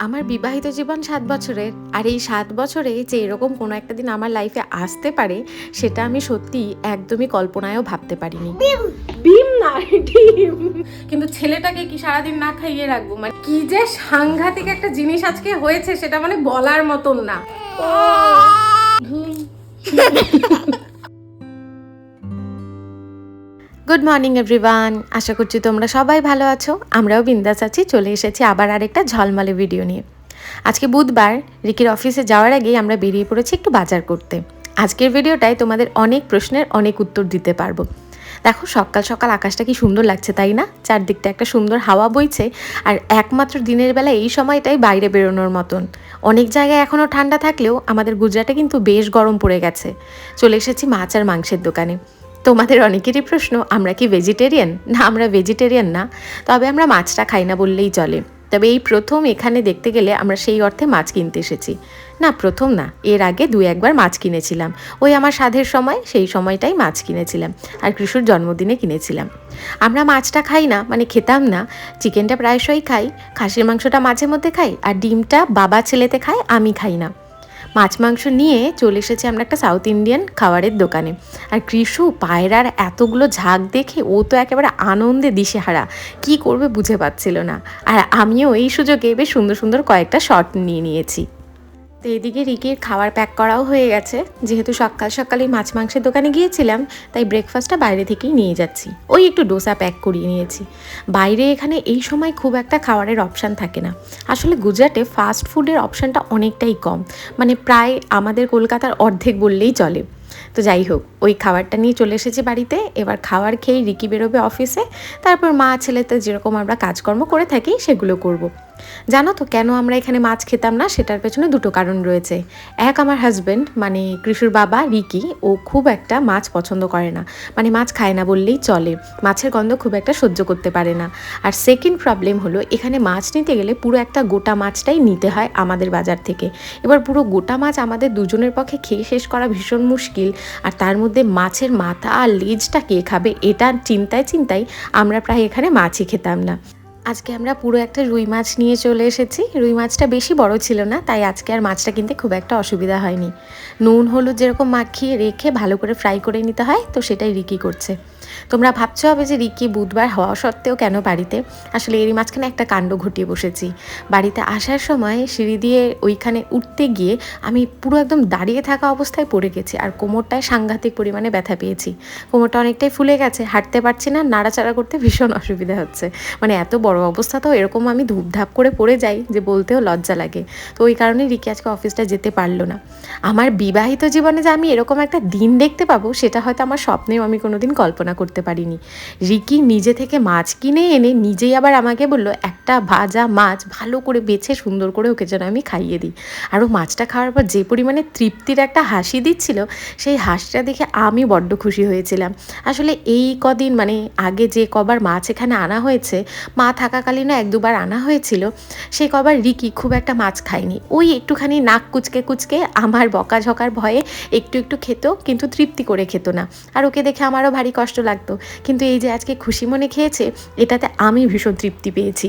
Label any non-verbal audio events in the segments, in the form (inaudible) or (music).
আমার বিবাহিত জীবন সাত বছরের আর এই সাত বছরে যে এরকম কোনো একটা দিন আমার লাইফে আসতে পারে সেটা আমি সত্যি একদমই কল্পনায়ও ভাবতে পারিনি। ডিম না ডিম কিন্তু ছেলেটাকে কি সারাদিন না খাইয়ে রাখব? মানে কি যে সাংঘাতিক একটা জিনিস আজকে হয়েছে সেটা মানে বলার মতন না। (laughs) গুড মর্নিং এভরিওয়ান আশা করছি তোমরা সবাই ভালো আছো। আমরাও বিন্দাস আছি। চলে এসেছি আবার আরেকটা ঝলমলে ভিডিও নিয়ে। আজকে বুধবার, রিকির অফিসে যাওয়ার আগেই আমরা বেরিয়ে পড়েছি একটু বাজার করতে। আজকের ভিডিওটায় তোমাদের অনেক প্রশ্নের অনেক উত্তর দিতে পারব। দেখো, সকাল সকাল আকাশটা কি সুন্দর লাগছে, তাই না? চারদিকটা একটা সুন্দর হাওয়া বইছে। আর একমাত্র দিনের বেলা এই সময়টাই বাইরে বেরোনোর মতন। অনেক জায়গায় এখনও ঠান্ডা থাকলেও আমাদের গুজরাটে কিন্তু বেশ গরম পড়ে গেছে। চলে এসেছি মাছ আর মাংসের দোকানে। তোমাদের অনেকেরই প্রশ্ন, আমরা কি ভেজিটেরিয়ান না, আমরা ভেজিটেরিয়ান না। তবে আমরা মাছটা খাই না বললেই চলে। তবে এই প্রথম এখানে দেখতে গেলে আমরা সেই অর্থে মাছ কিনতে এসেছি। না, প্রথম না, এর আগে দু একবার মাছ কিনেছিলাম। ওই আমার সাধের সময়, সেই সময়টাই মাছ কিনেছিলাম আর কৃষুর জন্মদিনে কিনেছিলাম। আমরা মাছটা খাই না মানে খেতাম না। চিকেনটা প্রায়শই খাই, খাসির মাংসটা মাঝে মধ্যে খাই আর ডিমটা বাবা ছেলেতে খায়, আমি খাই না। মাছ মাংস নিয়ে চলে এসেছি আমরা একটা সাউথ ইন্ডিয়ান খাবারের দোকানে। আর কৃষু, পায়রার এতগুলো ঝাঁক দেখে ও তো একেবারে আনন্দে দিশেহারা। কি করবে বুঝে পাচ্ছিল না। আর আমিও এই সুযোগে বেশ সুন্দর সুন্দর কয়েকটা শট নিয়ে নিয়েছি। তো এদিকে রিকির খাবার প্যাক করাও হয়ে গেছে। যেহেতু সকাল সকালেই মাছ মাংসের দোকানে গিয়েছিলাম, তাই ব্রেকফাস্টটা বাইরে থেকেই নিয়ে যাচ্ছি। ওই একটু ডোসা প্যাক করিয়ে নিয়েছি। বাইরে এখানে এই সময় খুব একটা খাবারের অপশান থাকে না। আসলে গুজরাটে ফাস্ট ফুডের অপশানটা অনেকটাই কম। মানে প্রায় আমাদের কলকাতার অর্ধেক বললেই চলে। তো যাই হোক, ওই খাবারটা নিয়ে চলে এসেছি বাড়িতে। এবার খাবার খেয়েই রিকি বেরোবে অফিসে তারপর মা ছেলেতে যেরকম আমরা কাজকর্ম করে থাকি, সেগুলো করব। জানো তো কেন আমরা এখানে মাছ খেতাম না? সেটার পেছনে দুটো কারণ রয়েছে। এক আমার হাজব্যান্ড মানে কৃষুর বাবা রিকি, ও খুব একটা মাছ পছন্দ করে না। মানে মাছ খায় না বললেই চলে। মাছের গন্ধ খুব একটা সহ্য করতে পারে না। আর সেকেন্ড প্রবলেম হলো, এখানে মাছ নিতে গেলে পুরো একটা গোটা মাছটাই নিতে হয় আমাদের বাজার থেকে। এবার পুরো গোটা মাছ আমাদের দুজনের পক্ষে খেয়ে শেষ করা ভীষণ মুশকিল। আর তার মধ্যে মাছের মাথা আর লেজটা কে খাবে, এটা চিন্তায় চিন্তায় আমরা প্রায় এখানে মাছই খেতাম না। আজকে আমরা পুরো একটা রুই মাছ নিয়ে চলে এসেছি। রুই মাছটা বেশি বড় ছিল না, তাই আজকে আর মাছটা কিনতে খুব একটা অসুবিধা হয়নি। নুন, হলুদ যেরকম মাখিয়ে রেখে ভালো করে ফ্রাই করে নিতে হয়, তো সেটাই রিকি করছে। তোমরা ভাবছ হবে যে রিকি বুধবার হওয়া সত্ত্বেও কেন বাড়িতে? আসলে এরই মাঝখানে একটা কাণ্ড ঘটিয়ে বসেছি। বাড়িতে আসার সময় সিঁড়ি দিয়ে ওইখানে উঠতে গিয়ে আমি পুরো একদম দাঁড়িয়ে থাকা অবস্থায় পড়ে গেছি আর কোমরটায় সাংঘাতিক পরিমাণে ব্যথা পেয়েছি। কোমরটা অনেকটাই ফুলে গেছে, হাঁটতে পারছি না, নাড়াচাড়া করতে ভীষণ অসুবিধা হচ্ছে। মানে এত বড় অবস্থা তো, এরকম আমি ধূপধাপ করে পড়ে যাই যে বলতেও লজ্জা লাগে। তো ওই কারণে রিকি আজকে অফিসটা যেতে পারল না। আমার বিবাহিত জীবনে যে আমি এরকম একটা দিন দেখতে পাবো, সেটা হয়তো আমার স্বপ্নেও আমি কোনোদিন কল্পনা করতে পারিনি। রিকি নিজে থেকে মাছ কিনে এনে নিজেই আবার আমাকে বলল, একটা ভাজা মাছ ভালো করে বেছে সুন্দর করে ওকে যেন আমি খাইয়ে দিই। আর ও মাছটা খাওয়ার পর যে পরিমাণে তৃপ্তির একটা হাসি দিচ্ছিল, সেই হাসিটা দেখে আমি বড্ড খুশি হয়েছিলাম। আসলে এই কদিন মানে আগে যে কবার মাছ এখানে আনা হয়েছে, মা থাকাকালীনও এক দুবার আনা হয়েছিল সেই কবার রিকি খুব একটা মাছ খায়নি। ওই একটুখানি নাক কুচকে কুচকে আমার বকাঝকার ভয়ে একটু একটু খেত, কিন্তু তৃপ্তি করে খেত না। আর ওকে দেখে আমারও ভারী কষ্ট লাগতো। কিন্তু এই যে আজকে খুশি মনে খেয়েছে এটাতে আমি ভীষণ তৃপ্তি পেয়েছি।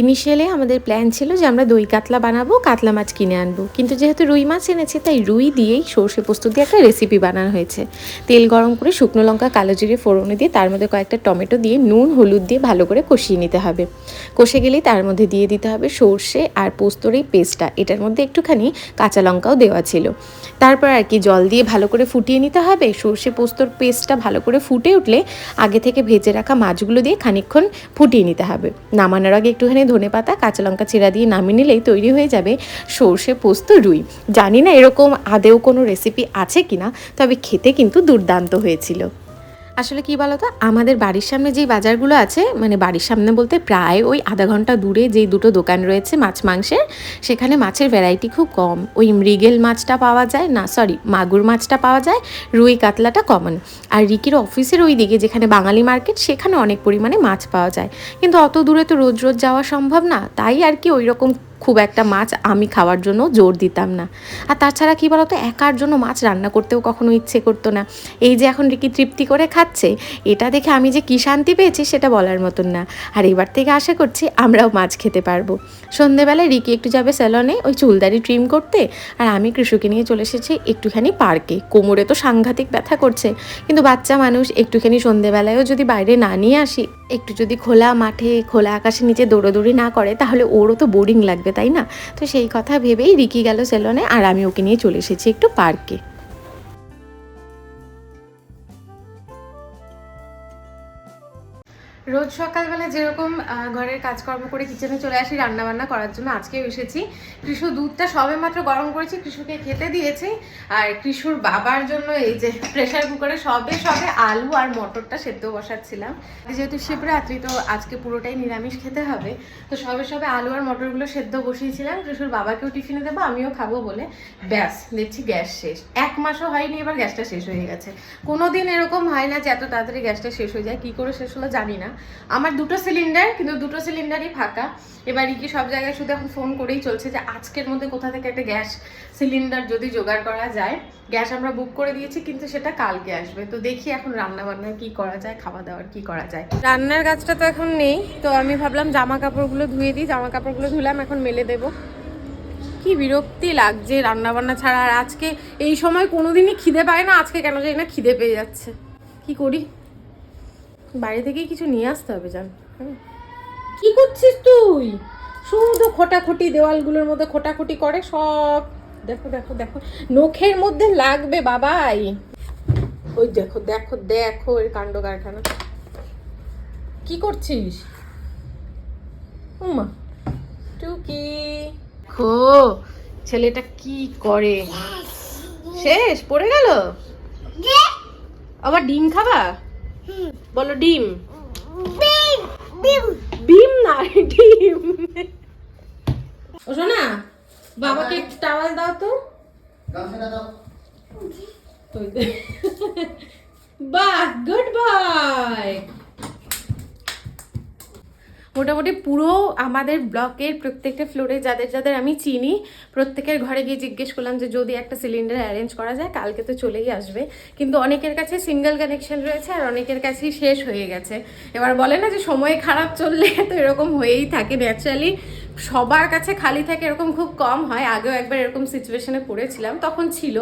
ইনিশিয়ালি আমাদের প্ল্যান ছিল যে আমরা দই কাতলা বানাবো, কাতলা মাছ কিনে আনব। কিন্তু যেহেতু রুই মাছ এনেছি, তাই রুই দিয়েই সর্ষে পোস্ত দিয়ে একটা রেসিপি বানানো হয়েছে। তেল গরম করে শুকনো লঙ্কা, কালো জিরে, ফোড়নে দিয়ে তার মধ্যে কয়েকটা টমেটো দিয়ে নুন, হলুদ দিয়ে ভালো করে কষিয়ে নিতে হবে। কষে গেলেই তার মধ্যে দিয়ে দিতে হবে সর্ষে আর পোস্তর এই পেস্টটা। এটার মধ্যে একটুখানি কাঁচা লঙ্কাও দেওয়া ছিল। তারপর আর কি জল দিয়ে ভালো করে ফুটিয়ে নিতে হবে। সর্ষে পোস্তর পেস্টটা ভালো করে ফুটে উঠলে আগে থেকে ভেজে রাখা মাছগুলো দিয়ে খানিকক্ষণ ফুটিয়ে নিতে হবে। নামানোর আগে একটুখানি ধনে পাতা, কাঁচা লঙ্কা চিরা দিয়ে নামিয়ে নিলেই তৈরি হয়ে যাবে সর্ষে পোস্ত রুই। জানি না এরকম আদেও কোনো রেসিপি আছে কিনা, তবে খেতে কিন্তু দুর্দান্ত হয়েছিল। আসলে কি বলতো? আমাদের বাড়ির সামনে যেই বাজারগুলো আছে মানে বাড়ির সামনে বলতে প্রায় ওই আধা ঘণ্টা দূরে যেই দুটো দোকান রয়েছে মাছ মাংসের, সেখানে মাছের ভ্যারাইটি খুব কম। ওই মৃগেল মাছটা পাওয়া যায়, না সরি মাগুর মাছটা পাওয়া যায়, রুই কাতলাটা কমন আর রিকির অফিসের ওই দিকে যেখানে বাঙালি মার্কেট সেখানে অনেক পরিমাণে মাছ পাওয়া যায়। কিন্তু অত দূরে তো রোজ রোজ যাওয়া সম্ভব না। তাই আর কি ওই রকম খুব একটা মাছ আমি খাওয়ার জন্য জোর দিতাম না। আর তাছাড়া কী বলতো, একার জন্য মাছ রান্না করতেও কখনো ইচ্ছে করতো না। এই যে এখন রিকি তৃপ্তি করে খাচ্ছে, এটা দেখে আমি যে কী শান্তি পেয়েছি সেটা বলার মতন না। আর এবার থেকে আশা করছি আমরাও মাছ খেতে পারব। সন্ধেবেলায় রিকি একটু যাবে স্যালনে ওই চুলদারি ট্রিম করতে। আর আমি কৃষকে নিয়ে চলে এসেছি একটুখানি পার্কে কোমরে তো সাংঘাতিক ব্যথা করছে। কিন্তু বাচ্চা মানুষ একটুখানি সন্ধেবেলায়ও যদি বাইরে না নিয়ে আসি, একটু যদি খোলা মাঠে, খোলা আকাশের নিচে দৌড়োদৌড়ি না করে, তাহলে ওরও তো বোরিং লাগবে তাই না? তো সেই কথা ভেবেই রিকি গেল সেলনে আর আমি ওকে নিয়ে চলে এসেছি একটু পার্কে। রোজ সকালবেলা যেরকম ঘরের কাজকর্ম করে কিচেনে চলে আসি রান্না বান্না করার জন্য আজকেও এসেছি। কৃষু দুধটা সবে মাত্র গরম করেছি, কৃষুকে খেতে দিয়েছি। আর কৃষুর বাবার জন্য এই যে প্রেশার কুকারে সবে সবে আলু আর মটরটা সেদ্ধ বসাচ্ছিলাম। যেহেতু শিবরাত্রি, তো আজকে পুরোটাই নিরামিষ খেতে হবে। তো সবে সবে আলু আর মটরগুলো সেদ্ধ বসিয়েছিলাম। কৃষুর বাবাকেও টিফিনে দেবো, আমিও খাব বলে ব্যাস, দেখছি গ্যাস শেষ। এক মাসও হয়নি, এবার গ্যাসটা শেষ হয়ে গেছে। কোনোদিন এরকম হয় না যে এত তাড়াতাড়ি গ্যাসটা শেষ হয়ে যায়। কি করে শেষ হলো জানি না। আমার দুটো সিলিন্ডার কিন্তু দুটো সিলিন্ডারই ফাঁকা। এবার কি সব জায়গায় শুধু এখন ফোন করেই চলছে যে আজকের মধ্যে কোথা থেকে একটা গ্যাস সিলিন্ডার যদি জোগাড় করা যায়। গ্যাস আমরা বুক করে দিয়েছি, কিন্তু সেটা কালকে আসবে। তো দেখি এখন রান্না বান্নার কি করা যায় খাওয়া দাওয়ার কি করা যায়। রান্নার গাছটা তো এখন নেই, তো আমি ভাবলাম জামা কাপড়গুলো ধুয়ে দিই। জামা কাপড়গুলো ধুলাম, এখন মেলে দেবো। কি বিরক্তি লাগছে রান্না বান্না ছাড়া আর আজকে এই সময় কোনোদিনই খিদে পায় না, আজকে কেন জানি না খিদে পেয়ে যাচ্ছে। কি করি? বাইরে থেকেই কিছু নিয়ে আসতে হবে জান। কি করছিস তুই? শুধু খোটাখুটি দেওয়ালগুলোর মধ্যে খোটাখুটি করে সব। দেখো দেখো দেখো। নখের মধ্যে লাগবে বাবাই। ওই দেখো দেখো দেখো এর কাণ্ড কারখানা। কি করছিস? উমা টুকি। খো ছেলেটা কি করে? শেষ পড়ে গেল? আবার ডিম খাবা? বলো ডিম। ডিম না ডিম। ও শোনা বাবাকে টাওয়াল দাও তো। বাহ গুড বয় মোটামুটি পুরো আমাদের ব্লকের প্রত্যেকটা ফ্লোরে যাদের যাদের আমি চিনি, প্রত্যেকের ঘরে গিয়ে জিজ্ঞেস করলাম যে যদি একটা সিলিন্ডার অ্যারেঞ্জ করা যায়, কালকে তো চলেই আসবে। কিন্তু অনেকের কাছে সিঙ্গেল কানেকশন রয়েছে আর অনেকের কাছেই শেষ হয়ে গেছে। এবার বলে না যে সময় খারাপ চললে তো এরকম হয়েই থাকে ন্যাচারালি সবার কাছে খালি থাকে এরকম খুব কম হয়। আগেও একবার এরকম সিচুয়েশনে পড়েছিলাম। তখন ছিল,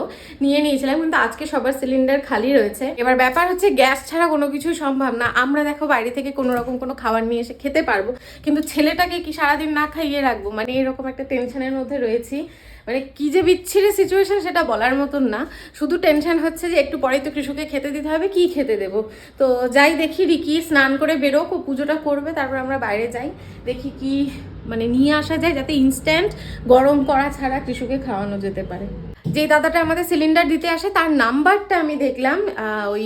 নিয়ে নিয়েছিলাম, কিন্তু আজকে সবার সিলিন্ডার খালি রয়েছে। এবার ব্যাপার হচ্ছে গ্যাস ছাড়া কোনো কিছুই সম্ভব না। আমরা দেখো বাইরে থেকে কোনো রকম কোনো খাবার নিয়ে এসে খেতে পারব, কিন্তু ছেলেটাকে কি সারাদিন না খাইয়ে রাখব? মানে এরকম একটা টেনশনের মধ্যে রয়েছি। মানে কি যে বিচ্ছিরি সিচুয়েশন সেটা বলার মতন না। শুধু টেনশন হচ্ছে যে একটু পরেই তো কৃষকে খেতে দিতে হবে, কি খেতে দেবো? তো যাই দেখি, রিকি স্নান করে বেরোক, ও পুজোটা করবে, তারপর আমরা বাইরে যাই। দেখি কি মানে নিয়ে আসা যায় যাতে ইনস্ট্যান্ট গরম করা ছাড়া কৃষকে খাওয়ানো যেতে পারে। যে দাদাটা আমাদের সিলিন্ডার দিতে আসে, তার নাম্বারটা আমি দেখলাম ওই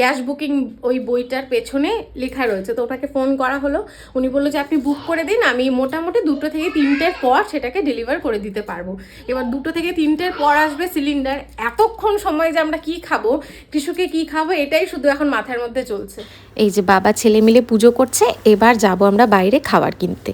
গ্যাস বুকিং ওই বইটার পেছনে লেখা রয়েছে। তো ওটাকে ফোন করা হলো। উনি বলল যে, আপনি বুক করে দিন, আমি মোটামুটি দুটো থেকে তিনটের পর সেটাকে ডেলিভার করে দিতে পারব। এবার দুটো থেকে তিনটের পর আসবে সিলিন্ডার এতক্ষণ সময় যে আমরা কি খাব কৃষকে কি খাব, এটাই শুধু এখন মাথার মধ্যে চলছে। এই যে বাবা ছেলে মিলে পুজো করছে, এবার যাব আমরা বাইরে খাবার কিনতে।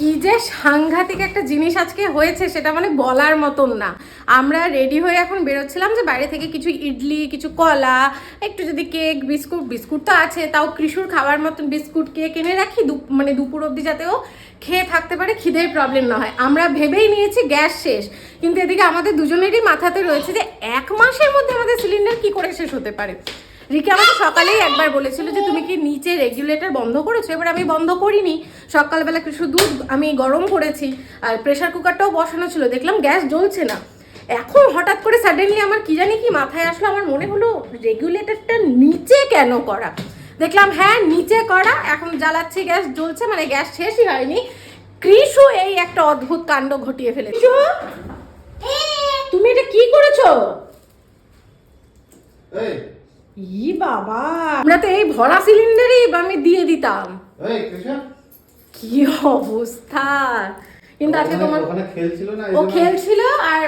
কি যে সাংঘাতিক একটা জিনিস আজকে হয়েছে সেটা মানে বলার মতন না। আমরা রেডি হয়ে এখন বেরোচ্ছিলাম যে বাইরে থেকে কিছু ইডলি, কিছু কলা, একটু যদি কেক, বিস্কুট বিস্কুট তো আছে, তাও কৃষুর খাবার মতন বিস্কুট, কেক এনে রাখি মানে দুপুর অবধি যাতে ও খেয়ে থাকতে পারে, খিদের প্রবলেম না হয়। আমরা ভেবেই নিয়েছি গ্যাস শেষ, কিন্তু এদিকে আমাদের দুজনেরই মাথাতে রয়েছে যে এক মাসের মধ্যে আমাদের সিলিন্ডার কি করে শেষ হতে পারে? রিকি আমাকে সকালেই একবার বলেছিল যে তুমি কি নিচে রেগুলেটর বন্ধ করেছ? এবার আমি বন্ধ করিনি। সকালবেলা কিছু দুধ আমি গরম করেছি, আর প্রেশার কুকারটাও বসানো ছিল, দেখলাম গ্যাস জ্বলছে না। এখন হঠাৎ করে সাডেনলি আমার কি জানি কি মাথায় আসলো, আমার মনে হলো রেগুলেটরটা নিচে কেন করা? দেখলাম হ্যাঁ নিচে করা, এখন জ্বালাচ্ছি, গ্যাস জ্বলছে মানে গ্যাস শেষই হয়নি। কৃষু এই একটা অদ্ভুত কাণ্ড ঘটিয়ে ফেলেছে। তুমি এটা কি করেছ? এই ই বাবা আমরা তো এই ভরা সিলিন্ডারই আমি দিয়ে দিতাম। কি অবস্থা? কিন্তু আজকে তোমার ওখানে খেলছিল না ও খেলছিল আর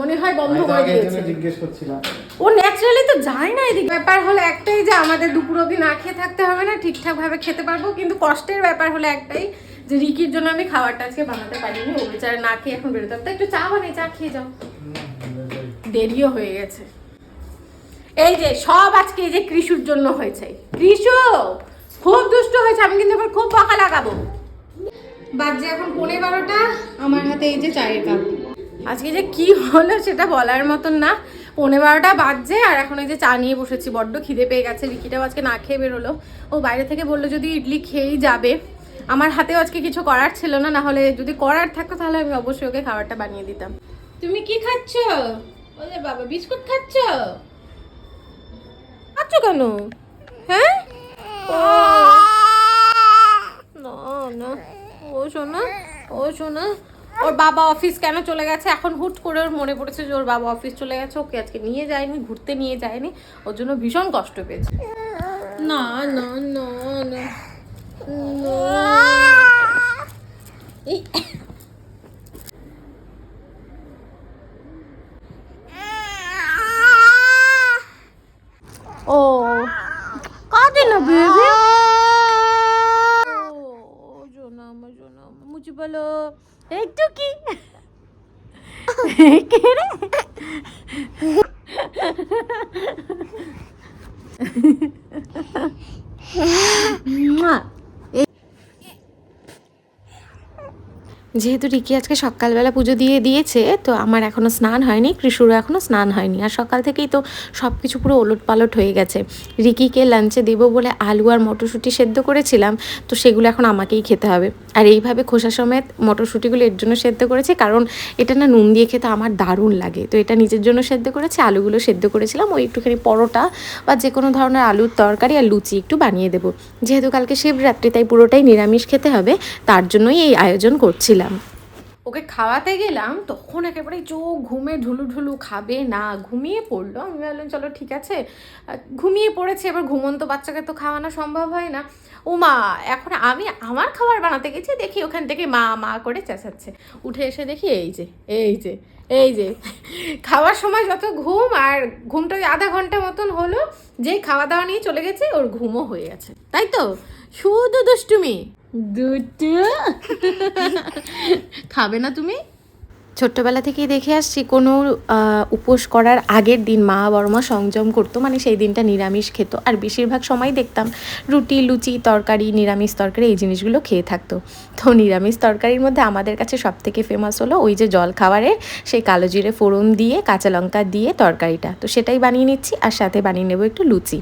মনে হয় বন্ধ করে দিয়েছে জিজ্ঞেস করছিলাম। ও ন্যাচারালি তো যায় না এদিকে। ব্যাপার হলো একটাই যে আমাদের দুপুর অবধি না খেয়ে থাকতে হবে না ঠিকঠাক ভাবে খেতে পারব। কিন্তু কষ্টের ব্যাপার হলো একটাই যে রিকির জন্য আমি খাবারটা আজকে বানাতে পারিনি। ও বেচারা না খেয়ে এখন বেরোতে হবে। একটু চা বানিয়ে চা খেয়ে যাও। দেরিও হয়ে গেছে। এই যে সব আজকে এই যে কৃষুর জন্য হয়েছে। কৃষু খুব দুষ্ট হয়েছে আমি কিন্তু খুব বকা লাগাবো। বাজে এখন পনেরো বারোটা আমার হাতে এই যে চায়ের কাপ। আজকে যে কি হলো সেটা বলার মতন না। পনেরো বারোটা বাজছে আর এখন এই যে চা নিয়ে বসেছি বড্ড খিদে পেয়ে গেছে রিকিটাও আজকে না খেয়ে বেরোলো। ও বাইরে থেকে বলল যদি ইডলি খেয়েই যাবে। আমার হাতেও আজকে কিছু করার ছিল না না হলে যদি করার থাকতো তাহলে আমি অবশ্যই ওকে খাবারটা বানিয়ে দিতাম। তুমি কি খাচ্ছ? ওলে বাবা বিস্কুট খাচ্ছ? খাচ্ছ কেন? হ্যাঁ? ও। না না। ও শোনা ও শোনা। ওর বাবা অফিস কেন চলে গেছে? এখন হুট করে ওর মনে পড়েছে যে ওর বাবা অফিস চলে গেছে, ওকে আজকে নিয়ে যায়নি, ঘুরতে নিয়ে যায়নি। ওর জন্য ভীষণ কষ্ট পেয়েছে। না না না না না। এই ও। কাঁদে না বেবি জোনা আমার জোনা মুচি বলো একটু কি? কে রে? (laughs) যেহেতু রিকি আজকে সকালবেলা পুজো দিয়ে দিয়েছে, তো আমার এখনও স্নান হয়নি, কৃষুরও এখনও স্নান হয়নি। আর সকাল থেকেই তো সব কিছু পুরো ওলট পালট হয়ে গেছে। রিকিকে লাঞ্চে দেবো বলে আলু আর মটরশুঁটি সেদ্ধ করেছিলাম, তো সেগুলো এখন আমাকেই খেতে হবে। আর এইভাবে খোসা সমেত মটরশুঁটিগুলো এর জন্য সেদ্ধ করেছি, কারণ এটা না নুন দিয়ে খেতে আমার দারুণ লাগে। তো এটা নিজের জন্য সেদ্ধ করেছি, আলুগুলো সেদ্ধ করেছিলাম, ওই একটুখানি পরোটা বা যে কোনো ধরনের আলুর তরকারি আর লুচি একটু বানিয়ে দেবো। যেহেতু কালকে শিবরাত্রি, তাই পুরোটাই নিরামিষ খেতে হবে, তার জন্যই এই আয়োজন করছিলাম। ওকে খাওয়াতে গেলাম, তখন একেবারে চোখ ঘুমে ঢুলু ঢুলু খাবে না, ঘুমিয়ে পড়ল। আমি ভাবলাম, চলো ঠিক আছে। ঘুমিয়ে পড়েছে, এবার ঘুমন্ত বাচ্চাকে তো খাওয়ানো সম্ভব হয় না। ও মা এখন আমি আমার খাবার বানাতে গেছি, দেখি ওখান থেকে মা মা করে চেঁচাচ্ছে। উঠে এসে দেখি, এই যে এই যে এই যে। খাওয়ার সময় যত ঘুম, আর ঘুমটা আধা ঘণ্টা মতন হলো, যেই খাওয়া দাওয়া নিয়ে চলে গেছে, ওর ঘুমও হয়ে গেছে। তাই তো? শুধু দুষ্টুমি। দুটু। খাবে না তুমি? ছোট্টবেলা থেকেই দেখে আসছি, কোনো উপোস করার আগের দিন মা বড়মা সংযম করতো মানে সেই দিনটা নিরামিষ খেত। আর বেশিরভাগ সময় দেখতাম রুটি, লুচি, তরকারি, নিরামিষ তরকারি এই জিনিসগুলো খেয়ে থাকতো। তো নিরামিষ তরকারির মধ্যে আমাদের কাছে সব থেকে ফেমাস হলো ওই যে জল খাবারের সেই কালো জিরে ফোড়ন দিয়ে, কাঁচা লঙ্কা দিয়ে তরকারিটা। তো সেটাই বানিয়ে নিচ্ছি আর সাথে বানিয়ে নেব একটু লুচি।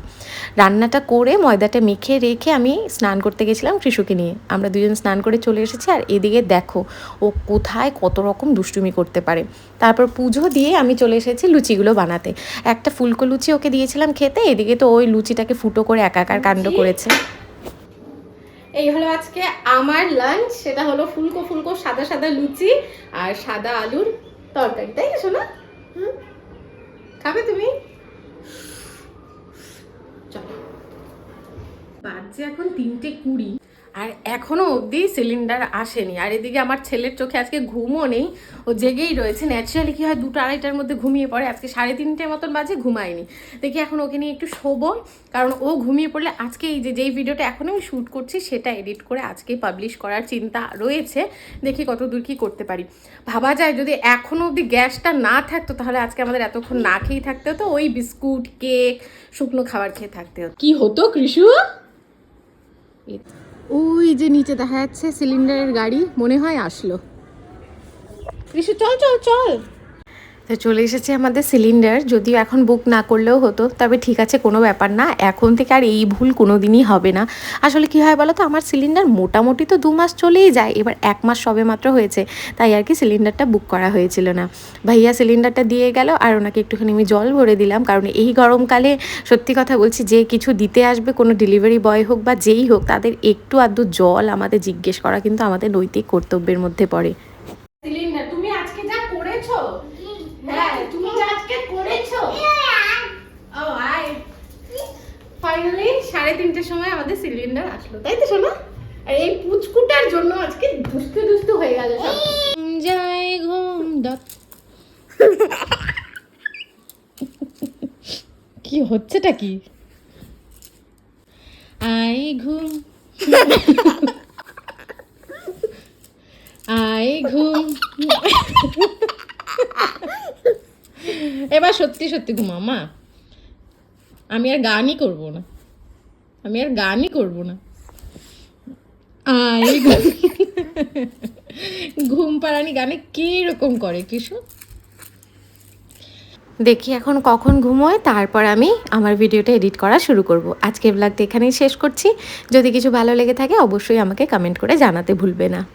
রান্নাটা করে ময়দাটা মেখে রেখে আমি স্নান করতে গেছিলাম কৃষুকে নিয়ে। আমরা দুজন স্নান করে চলে এসেছি আর এদিকে দেখো ও কোথায় কত রকম দুষ্টুমি করতে পারে। তারপর পুজো দিয়ে আমি চলে এসেছি লুচিগুলো বানাতে। একটা ফুলকো লুচি ওকে দিয়েছিলাম খেতে এদিকে তো ওই লুচিটাকে ফুটো করে একাকার কাণ্ড করেছে। এই হলো আজকে আমার লাঞ্চ সেটা হলো ফুলকো ফুলকো সাদা সাদা লুচি আর সাদা আলুর তরকারি তাই না শোনা খাবে তুমি? চলো। বাজছে এখন তিনটে কুড়ি। আর এখনও অবধি সিলিন্ডার আসেনি। আর এদিকে আমার ছেলের চোখে আজকে ঘুমও নেই ও জেগেই রয়েছে। ন্যাচারালি কী হয় দুটো আড়াইটার মধ্যে ঘুমিয়ে পড়ে। আজকে সাড়ে তিনটে মতন বাজে ঘুমায়নি। দেখি এখন ওকে নিয়ে একটু শোবো কারণ ও ঘুমিয়ে পড়লে আজকে এই যে যেই ভিডিওটা এখন আমি শ্যুট করছি সেটা এডিট করে আজকেই পাবলিশ করার চিন্তা রয়েছে। দেখি কত দূর কী করতে পারি। ভাবা যায় যদি এখনও অবধি গ্যাসটা না থাকতো তাহলে আজকে আমাদের এতক্ষণ না খেয়েই থাকতে হতো। ওই বিস্কুট কেক শুকনো খাবার খেয়ে থাকতে হতো। কী হতো কৃষু? ওই যে নিচে দেখা যাচ্ছে সিলিন্ডারের গাড়ি মনে হয় আসলো। কৃষি চল চল চল। তো চলে এসেছে আমাদের সিলিন্ডার যদিও এখন বুক না করলেও হতো, তবে ঠিক আছে, কোনো ব্যাপার না। এখন থেকে আর এই ভুল কোনো দিনই হবে না। আসলে কি হয় বলো তো আমার সিলিন্ডার মোটামুটি তো দু মাস চলেই যায়, এবার এক মাস সবে মাত্র হয়েছে, তাই আর কি সিলিন্ডারটা বুক করা হয়েছিল না। ভাইয়া সিলিন্ডারটা দিয়ে গেল, আর ওনাকে একটুখানি আমি জল ভরে দিলাম, কারণ এই গরমকালে সত্যি কথা বলছি, যে কিছু দিতে আসবে, কোনো ডেলিভারি বয় হোক বা যেই হোক, তাদের একটু আধটু জল আমাদের জিজ্ঞেস করা কিন্তু আমাদের নৈতিক কর্তব্যের মধ্যে পড়ে। সিলিন্ডার তুমি আজকে যা করেছ হ্যাঁ তুমি যা আজকে করেছ। ও, আয়। ফাইনালি সাড়ে তিনটের সময় আমাদের সিলিন্ডার আসলো, তাই তো শোনো আর এই পুচকুটার জন্য আজকে দুষ্টু দুষ্টু হয়ে গেল সব। ঘুম দত কি হচ্ছেটা কি? আই ঘুম। আই ঘুম এবার সত্যি সত্যি ঘুমা, মা। আমি আর গানই করব না। আমি আর গানই করব না। ঘুম। পাড়ানি গানে কি রকম করে কিছু দেখি এখন কখন ঘুমোয় তারপর আমি আমার ভিডিওটা এডিট করা শুরু করব। আজকের ব্লগটা এখানেই শেষ করছি। যদি কিছু ভালো লেগে থাকে, অবশ্যই আমাকে কমেন্ট করে জানাতে ভুলবে না।